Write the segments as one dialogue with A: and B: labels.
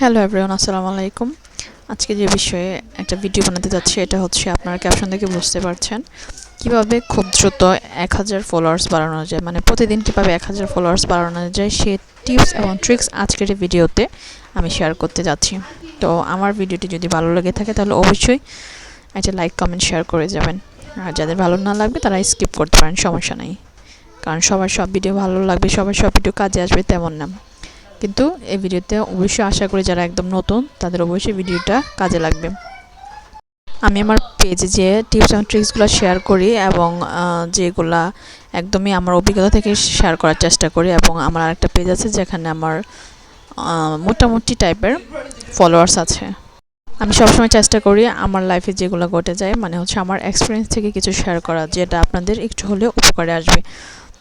A: Hello everyone আসসালামু আলাইকুম। আজকে যে বিষয়ে একটা ভিডিও বানাতে যাচ্ছি, এটা হচ্ছে আপনারা ক্যাপশন দেখে বুঝতে পারছেন। কীভাবে খুব দ্রুত এক হাজার ফলোয়ার্স বাড়ানো যায় মানে প্রতিদিন কীভাবে এক হাজার ফলোয়ার্স বাড়ানো যায়, সে টিপস এবং ট্রিক্স আজকের এই ভিডিওতে আমি শেয়ার করতে যাচ্ছি। তো আমার ভিডিওটি যদি ভালো লেগে থাকে, তাহলে অবশ্যই একটা লাইক কমেন্ট শেয়ার করে যাবেন। আর যাদের ভালো না লাগবে, তারা স্কিপ করতে পারেন, সমস্যা নেই। কারণ সবার সব ভিডিও ভালো লাগবে, সবার সব ভিডিও কাজে আসবে তেমন না। কিন্তু এই ভিডিওতে অবশ্যই আশা করি যারা একদম নতুন, তাদের অবশ্যই ভিডিওটা কাজে লাগবে। আমি আমার পেজে যে টিপস অ্যান্ড ট্রিক্সগুলো শেয়ার করি এবং যেগুলা একদমই আমার অভিজ্ঞতা থেকে শেয়ার করার চেষ্টা করি এবং আমার আরেকটা পেজ আছে যেখানে আমার মোটামুটি টাইপের ফলোয়ার্স আছে। আমি সবসময় চেষ্টা করি আমার লাইফে যেগুলো ঘটে যায় মানে হচ্ছে আমার এক্সপিরিয়েন্স থেকে কিছু শেয়ার করা, যেটা আপনাদের একটু হলেও উপকারে আসবে।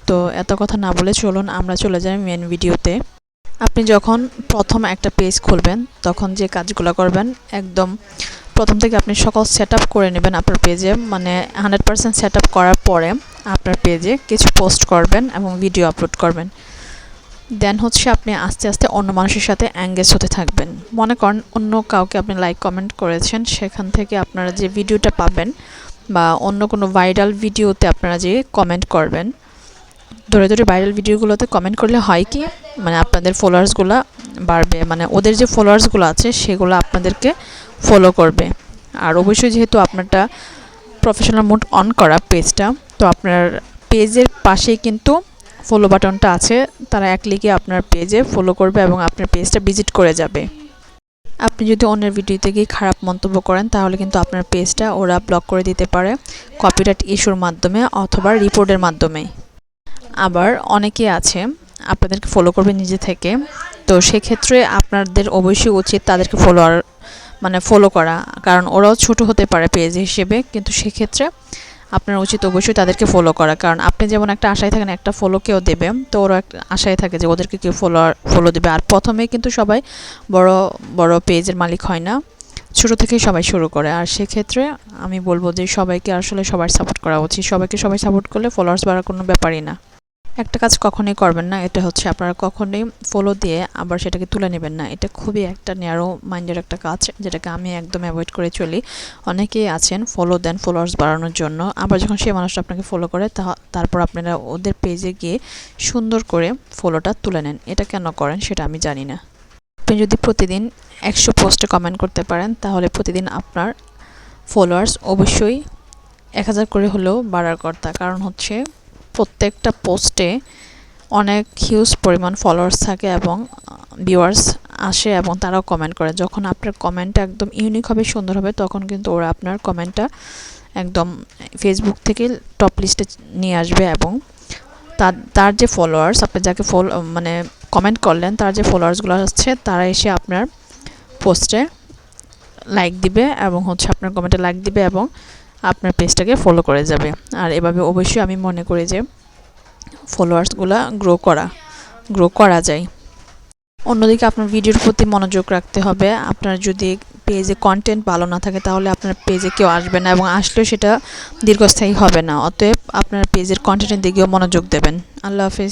A: তো এত কথা না বলে চলুন আমরা চলে যাই মেন ভিডিওতে আপনি যখন প্রথম একটা পেজ খুলবেন, তখন যে কাজগুলো করবেন, একদম প্রথম থেকে আপনি সকল সেট করে নেবেন আপনার পেজে মানে হান্ড্রেড পারসেন্ট সেট করার পরে আপনার পেজে কিছু পোস্ট করবেন এবং ভিডিও আপলোড করবেন। দেন হচ্ছে আপনি আস্তে আস্তে অন্য মানুষের সাথে অ্যাঙ্গেজ হতে থাকবেন। মনে করেন অন্য কাউকে আপনি লাইক কমেন্ট করেছেন, সেখান থেকে আপনারা যে ভিডিওটা পাবেন বা অন্য কোনো ভাইরাল ভিডিওতে আপনারা যে কমেন্ট করবেন। ধরে ধরে ভাইরাল ভিডিওগুলোতে কমেন্ট করলে হয় কি? মানে আপনাদের ফলোয়ার্সগুলো বাড়বে মানে ওদের যে ফলোয়ার্সগুলো আছে সেগুলো আপনাদেরকে ফলো করবে। আর অবশ্যই যেহেতু আপনারটা প্রফেশনাল মোড অন করা পেজটা তো আপনার পেজের পাশেই কিন্তু ফলো বাটনটা আছে। তারা এক লিখে আপনার পেজে ফলো করবে এবং আপনার পেজটা ভিজিট করে যাবে। আপনি যদি অন্যের ভিডিওতে গিয়ে খারাপ মন্তব্য করেন, তাহলে কিন্তু আপনার পেজটা ওরা ব্লক করে দিতে পারে কপিরাইট ইস্যুর মাধ্যমে অথবা রিপোর্টের মাধ্যমে। আবার অনেকে আছে আপনাদেরকে ফলো করবে নিজে থেকে। তো সেক্ষেত্রে আপনাদের অবশ্যই উচিত তাদেরকে ফলোয়ার মানে ফলো করা। কারণ ওরাও ছোট হতে পারে পেজ হিসেবে, কিন্তু সেক্ষেত্রে আপনার উচিত অবশ্যই তাদেরকে ফলো করা। কারণ আপনি যেমন একটা আশায় থাকেন, একটা ফলো কেউ দেবে, তো ওরা একটা আশায় থাকে যে ওদেরকে কেউ ফলোয়ার ফলো দেবে। আর প্রথমেই কিন্তু সবাই বড় বড় পেজের মালিক হয় না। ছোটো থেকেই সবাই শুরু করে। আর সেক্ষেত্রে আমি বলব যে সবাইকে আসলে সবার সাপোর্ট করা উচিত। সবাইকে সবাই সাপোর্ট করলে ফলোয়ার্স বাড়ার কোনো ব্যাপারই না। একটা কাজ কখনোই করবেন না, এটা হচ্ছে আপনারা কখনোই ফলো দিয়ে আবার সেটাকে তুলে নেবেন না। এটা খুবই একটা ন্যারো মাইন্ডের একটা কাজ, যেটাকে আমি একদম অ্যাভয়েড করে চলি। অনেকেই আছেন ফলো দেন ফলোয়ার্স বাড়ানোর জন্য। আবার যখন সেই মানুষটা আপনাকে ফলো করে তারপর আপনারা ওদের পেজে গিয়ে সুন্দর করে ফলোটা তুলে নেন। এটা কেন করেন সেটা আমি জানি না। আপনি যদি প্রতিদিন একশো পোস্টে কমেন্ট করতে পারেন, তাহলে প্রতিদিন আপনার ফলোয়ার্স অবশ্যই এক হাজার করে হলেও বাড়ার কর্তা কারণ হচ্ছে প্রত্যেকটা পোস্টে অনেক হিউজ পরিমাণ ফলোয়ার্স থাকে এবং ভিউয়ার্স আসে এবং তারাও কমেন্ট করে। যখন আপনার কমেন্টটা একদম ইউনিক হবে, সুন্দর হবে, তখন কিন্তু ওরা আপনার কমেন্টটা একদম ফেসবুক থেকে টপ লিস্টে নিয়ে আসবে এবং তার তার যে ফলোয়ার্স আপনি যাকে ফলো মানে কমেন্ট করলেন, তার যে ফলোয়ার্সগুলো আসছে, তারা এসে আপনার পোস্টে লাইক দিবে এবং হচ্ছে আপনার কমেন্টে লাইক দিবে এবং আপনার পেজটাকে ফলো করে যাবে। আর এভাবে অবশ্যই আমি মনে করি যে ফলোয়ার্সগুলো গ্রো করা গ্রো করা যায়। অন্যদিকে আপনার ভিডিওর প্রতি মনোযোগ রাখতে হবে। আপনার যদি পেজে কন্টেন্ট ভালো না থাকে, তাহলে আপনার পেজে কেউ আসবে না এবং আসলেও সেটা দীর্ঘস্থায়ী হবে না। অতএব আপনার পেজের কন্টেন্টের দিকেও মনোযোগ দেবেন। আল্লাহ হাফিজ।